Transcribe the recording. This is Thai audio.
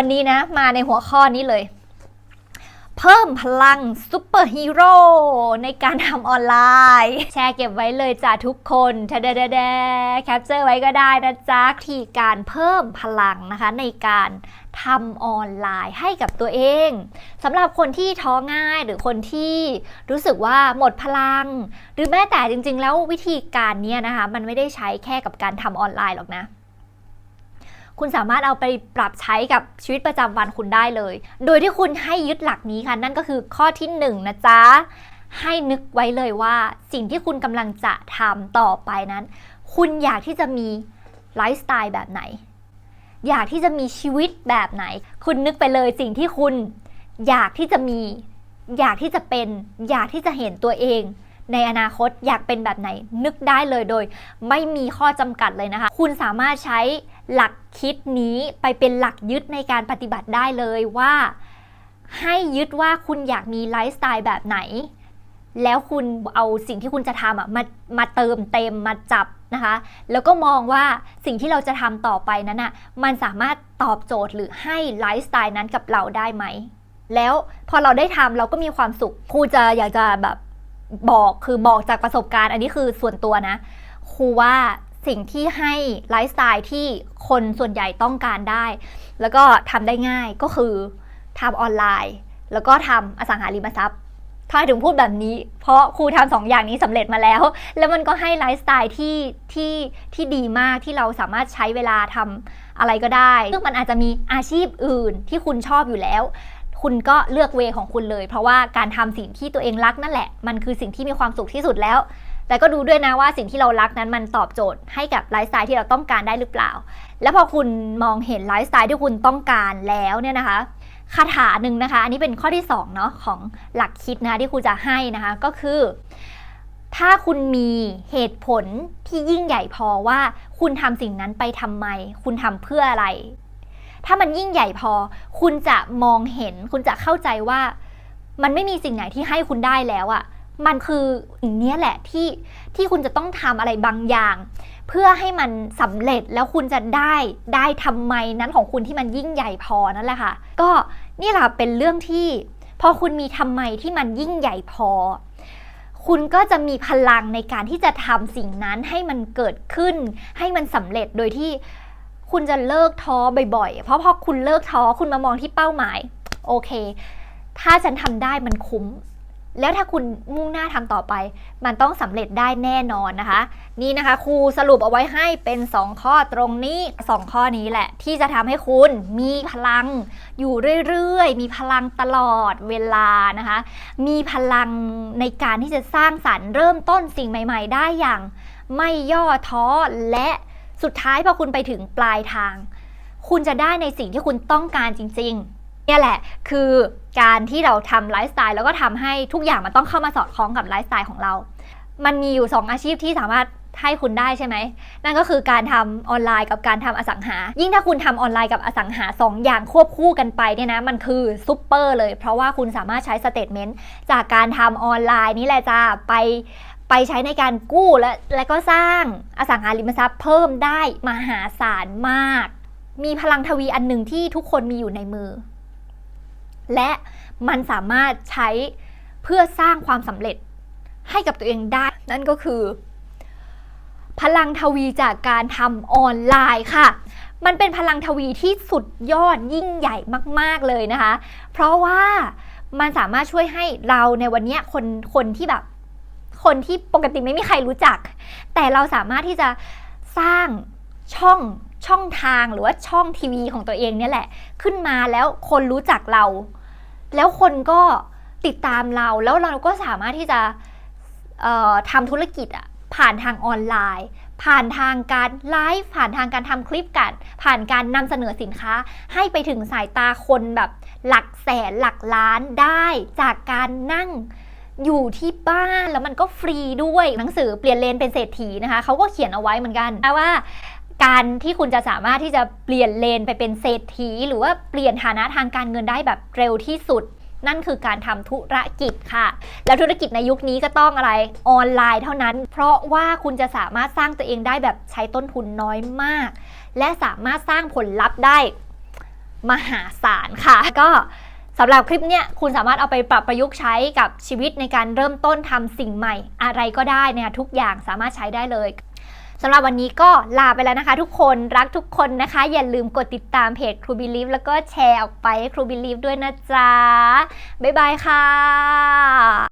วันนี้นะมาในหัวข้อนี้เลย เพิ่มพลังซูเปอร์ฮีโร่ในการทำออนไลน์ แชร์เก็บไว้เลยจ้าทุกคนทะเดเดเดแคปเจอร์ไว้ก็ได้นะจ๊ะที่การเพิ่มพลังนะคะในการทำออนไลน์ให้กับตัวเองสำหรับคนที่ท้อง่ายหรือคนที่รู้สึกว่าหมดพลัง หรือแม้แต่จริง ๆ แล้ววิธีการเนี้ยนะคะ มันไม่ได้ใช้แค่กับการทำออนไลน์หรอกนะ คุณสามารถเอาไปปรับใช้กับชีวิตประจำวันคุณได้เลย โดยที่คุณให้ยึดหลักนี้ค่ะ นั่นก็คือข้อที่1นงนะจ๊ะ ให้นึกไว้เลยว่าสิ่งที่คุณกำลังจะทำต่อไปนั้น คุณอยากที่จะมีไลฟ์สไตล์แบบไหน อยากที่จะมีชีวิตแบบไหน คุณนึกไปเลยสิ่งที่คุณอยากที่จะมี อยากที่จะเป็น อยากที่จะเห็นตัวเองในอนาคตอยากเป็นแบบไหนนึกได้เลยโดย ไม่มีข้อจำกัดเลยนะคะ คุณสามารถใช้ หลักคิดนี้ไปเป็นหลักยึดในการปฏิบัติได้เลยว่า ให้ยึดว่าคุณอยากมีไลฟ์สไตล์แบบไหน แล้วคุณเอาสิ่งที่คุณจะทำอะมามาเติมเต็มมาจับนะคะ แล้วก็มองว่าสิ่งที่เราจะทำต่อไปนั้นอะมันสามารถตอบโจทย์หรือให้ไลฟ์สไตล์นั้นกับเราได้ไหม แล้วพอเราได้ทำเราก็มีความสุขครูจะอยากจะแบบบอกคือบอกจากประสบการณ์ อันนี้คือส่วนตัวนะครูว่า สิ่งที่ให้ไลฟ์สไตล์ที่คนส่วนใหญ่ต้องการได้ แล้วก็ทำได้ง่ายก็คือทำออนไลน์ แล้วก็ทำอสังหาริมทรัพย์ถ้าถึงพูดแบบนี้ เพราะครูทำสองอย่างนี้สำเร็จมาแล้ว แล้วมันก็ให้ไลฟ์สไตล์ที่ที่ที่ดีมากที่เราสามารถใช้เวลาทำอะไรก็ได้ ซึ่งมันอาจจะมีอาชีพอื่นที่คุณชอบอยู่แล้ว คุณก็เลือกเวของคุณเลย เพราะว่าการทำสิ่งที่ตัวเองรักนั่นแหละ มันคือสิ่งที่มีความสุขที่สุดแล้ว แต่ก็ดูด้วยนะว่าสิ่งที่เรารักนั้นมันตอบโจทย์ให้กับไลฟ์สไตล์ที่เราต้องการได้หรือเปล่า แล้วพอคุณมองเห็นไลฟ์สไตล์ที่คุณต้องการแล้วเนี่ยนะคะคาถาหนึ่งนะคะ อันนี้เป็นข้อที่2เนาะของหลักคิดนะคะที่ครูจะให้นะคะก็คือ ถ้าคุณมีเหตุผลที่ยิ่งใหญ่พอว่าคุณทำสิ่งนั้นไปทำไม คุณทำเพื่ออะไร ถ้ามันยิ่งใหญ่พอ คุณจะมองเห็น คุณจะเข้าใจว่า มันไม่มีสิ่งไหนที่ให้คุณได้แล้วอะ่ะ มันคืออย่างนี้ยแหละที่ที่คุณจะต้องทำอะไรบางอย่าง เพื่อให้มันสำเร็จแล้วคุณจะได้ได้ทำไมนั้นของคุณที่มันยิ่งใหญ่พอนั่นแหละค่ะ ก็นี่แหละเป็นเรื่องที่ พอคุณมีทำไมที่มันยิ่งใหญ่พอ คุณก็จะมีพลังในการที่จะทำสิ่งนั้นให้มันเกิดขึ้น ให้มันสำเร็จโดยที่คุณจะเลิกท้อบ่อยๆ เพราะพอคุณเลิกท้อคุณมามองที่เป้าหมาย โอเค ถ้าฉันทำได้มันคุ้ม แล้วถ้าคุณมุ่งหน้าทำต่อไป มันต้องสำเร็จได้แน่นอนนะคะ นี่นะคะครูสรุปเอาไว้ให้เป็น 2 ข้อตรงนี้ 2 ข้อนี้แหละ ที่จะทำให้คุณมีพลังอยู่เรื่อยๆ มีพลังตลอดเวลานะคะ มีพลังในการที่จะสร้างสรรค์เริ่มต้นสิ่งใหม่ ๆ ได้อย่าง ไม่ย่อท้อและสุดท้ายพอคุณไปถึงปลายทาง คุณจะได้ในสิ่งที่คุณต้องการจริง ๆ เนี่ยแหละคือการที่เราทำไลฟ์สไตล์แล้วก็ทำให้ทุกอย่างมันต้องเข้ามาสอดคล้องกับไลฟ์สไตล์ของเรา มันมีอยู่ 2 อาชีพที่สามารถให้คุณได้ใช่ไหม นั่นก็คือการทำออนไลน์กับการทำอสังหา ยิ่งถ้าคุณทำออนไลน์กับอสังหา 2 อย่างควบคู่กันไปเนี่ยนะ มันคือซุปเปอร์เลย เพราะว่าคุณสามารถใช้สเตทเมนต์จากการทำออนไลน์นี่แหละจ้าไปไปใช้ในการกู้และและก็สร้างอสังหาริมทรัพย์เพิ่มได้มหาศาลมาก มีพลังทวีอันหนึ่งที่ทุกคนมีอยู่ในมือ และมันสามารถใช้เพื่อสร้างความสำเร็จให้กับตัวเองได้ นั่นก็คือ พลังทวีจากการทำออนไลน์ค่ะ มันเป็นพลังทวีที่สุดยอดยิ่งใหญ่มาก ๆเลยนะคะ เพราะว่ามันสามารถช่วยให้เราในวันนี้คนคนที่แบบ คนที่ปกติไม่มีใครรู้จัก แต่เราสามารถที่จะสร้างช่องช่องทางหรือว่าช่องทีวีของตัวเองเนี่ยแหละ ขึ้นมาแล้วคนรู้จักเรา แล้วคนก็ติดตามเราแล้วเราก็สามารถที่จะทำธุรกิจอะผ่านทางออนไลน์ ผ่านทางการไลฟ์ผ่านทางการทำคลิปกัน ผ่านการนำเสนอสินค้า ให้ไปถึงสายตาคนแบบหลักแสนหลักล้านได้จากการนั่งอยู่ที่บ้านแล้วมันก็ฟรีด้วยหนังสือเปลี่ยนเลนเป็นเศรษฐีนะคะเขาก็เขียนเอาไว้เหมือนกันว่า การที่คุณจะสามารถที่จะเปลี่ยนเลนไปเป็นเศรษฐี หรือว่าเปลี่ยนฐานะทางการเงินได้แบบเร็วที่สุด นั่นคือการทำธุรกิจค่ะ แล้วธุรกิจในยุคนี้ก็ต้องอะไรออนไลน์เท่านั้น เพราะว่าคุณจะสามารถสร้างตัวเองได้แบบใช้ต้นทุนน้อยมาก และสามารถสร้างผลลัพธ์ได้มหาศาลค่ะ ก็สำหรับคลิปเนี้ยคุณสามารถเอาไปปรับประยุกต์ใช้กับชีวิตในการเริ่มต้นทำสิ่งใหม่ อะไรก็ได้นะคะทุกอย่างสามารถใช้ได้เลย สำหรับวันนี้ก็ลาไปแล้วนะคะ ทุกคนรักทุกคนนะคะ อย่าลืมกดติดตามเพจครูบิลีฟแล้วก็แชร์ออกไปให้ครูบิลีฟด้วยนะจ๊ะ บ๊ายบายค่ะ